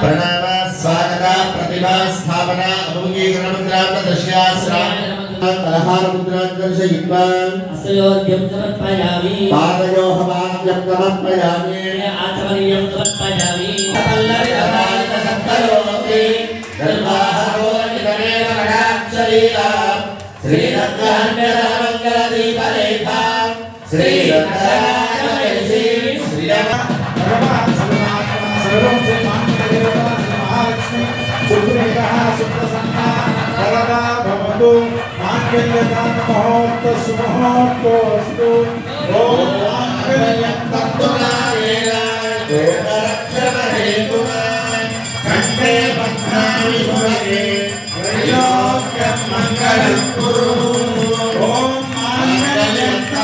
प्रणाम स्वागत प्रतिभा स्थापना अभंगीकरण मुद्रांत శ్రీరమ భగవాన్ సర్వాత్మా సర్వం శ్రీమాన్యదేవతా శ్రీమహాలక్ష్మి సుప్రీతః సుప్రసన్నా వరదా భవతు మాంగళ్యదాన మహోర్త సుమహోర్తోస్తు ఓం మాంగళ్యం తత్తునారేణ లోకరక్షణహేతునా కంఠే పద్మాని భవతే త్రైలోక్యం మంగళం కురు ఓం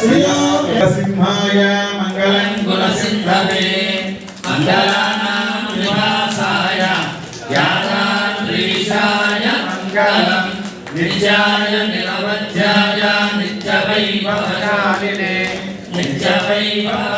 సింహాయ మంగళం గుణసింధవే మంగళానాం నివాసాయ యాదాద్రీశాయ మంగళం నిత్యాయ నిరవధ్యాయ నిత్యవైభవశాలినే. నిత్యవైభవదాత్రేణ